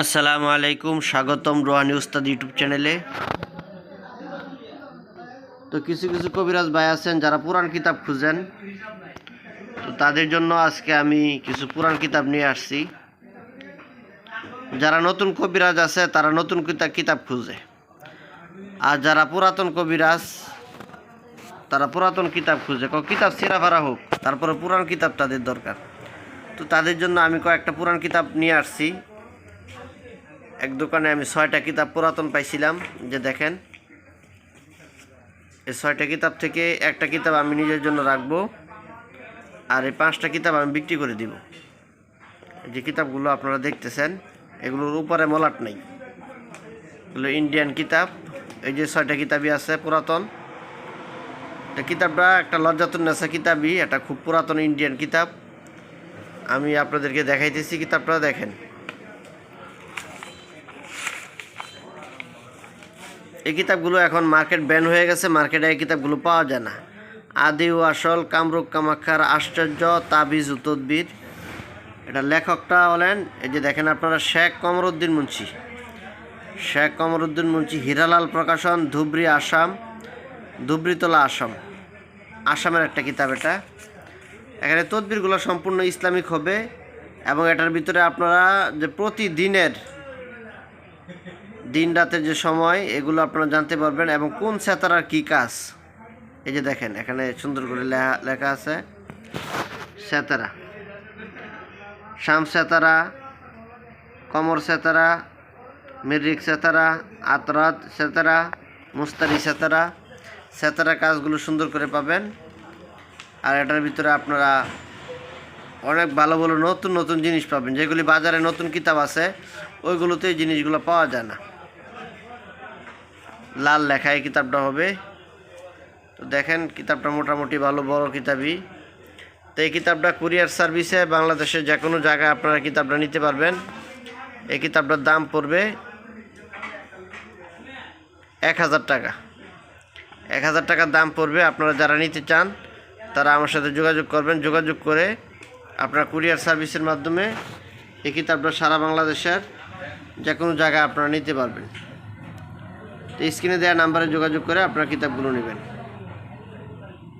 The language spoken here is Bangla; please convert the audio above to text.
আসসালামু আলাইকুম, স্বাগতম রোহানি উস্তাদ ইউটিউব চ্যানেলে। তো কিছু কিছু কবিরাজ ভাই আছেন যারা পুরাণ কিতাব খুঁজেন। তো তাদের জন্য আজকে আমি কিছু পুরাণ কিতাব নিয়ে আসছি। যারা নতুন কবিরাজ আছে, তারা নতুন কিতাব খুঁজে। আর যারা পুরাতন কবিরাজ, তারা পুরাতন কিতাব খুঁজে। ক কিতাব ছেঁড়াফারা হোক, তারপরে পুরাণ কিতাব তাদের দরকার। তো তাদের জন্য আমি কয়েকটা পুরাণ কিতাব নিয়ে আসছি। এক দোকানে আমি ছয়টা কিতাব পুরাতন পাইছিলাম, যে দেখেন। এই ছয়টা কিতাব থেকে একটা কিতাব আমি নিজের জন্য রাখব, আর এই পাঁচটা কিতাব আমি বিক্রি করে দিব। যে কিতাবগুলো আপনারা দেখতেছেন, এগুলোর উপরে মলাট নেই। এগুলো ইন্ডিয়ান কিতাব, এই যে ছয়টা কিতাবই আছে পুরাতন। এটা কিতাবটা একটা লজ্জাতুন্নেসা কিতাবই, এটা খুব পুরাতন ইন্ডিয়ান কিতাব। আমি আপনাদেরকে দেখাইতেছি কিতাবটা, দেখেন। এই কিতাবগুলো এখন মার্কেট ব্যান হয়ে গেছে, মার্কেটে এই কিতাবগুলো পাওয়া যায় না। আদি ও আসল কামরূপ কামাখ্যার আশ্চর্য তাবিজ ও তদ্বির। এটা লেখকটা হলেন এই যে দেখেন আপনারা, শেখ কমরুদ্দিন মুন্সি। শেখ কমরুদ্দিন মুন্সি, হীরালাল প্রকাশন, ধুবড়ি, আসাম, ধুবড়িতলা, আসাম। আসামের একটা কিতাব এটা। এখানে তদবিরগুলো সম্পূর্ণ ইসলামিক হবে এবং এটার ভিতরে আপনারা যে প্রতিদিনের দিন রাতের যে সময়, এগুলো আপনারা জানতে পারবেন এবং কোন সেতারার কী কাজ? এই যে দেখেন, এখানে সুন্দর করে লেখা আছে, সেতারা। শাম সেতারা, কমর সেতারা মিরিক সেতারা, আতরাত সেতারা, মুস্তারি সেতারা। সেতারা কাজগুলো সুন্দর করে পাবেন। আর এটার ভিতরে আপনারা অনেক ভালো ভালো নতুন নতুন জিনিস পাবেন। যেগুলি বাজারে নতুন কিতাব আছে, ওইগুলোতে এই জিনিসগুলো পাওয়া যায় না। লাল লেখা এই কিতাবটা হবে। তো দেখেন, কিতাবটা মোটামুটি ভালো, বড় কিতাবই। তো এই কিতাবটা কুরিয়ার সার্ভিসে বাংলাদেশের যে কোনো জায়গায় আপনারা কিতাবটা নিতে পারবেন। এই কিতাবটার দাম পড়বে এক হাজার টাকা। এক হাজার টাকার দাম পড়বে আপনারা যারা নিতে চান, তারা আমার সাথে যোগাযোগ করবেন। যোগাযোগ করে আপনার কুরিয়ার সার্ভিসের মাধ্যমে এই কিতাবটা সারা বাংলাদেশের যে কোনো জায়গায় আপনারা নিতে পারবেন। তো স্ক্রিনে দেওয়া নাম্বারে যোগাযোগ করে আপনার কিতাবগুলো নেবেন।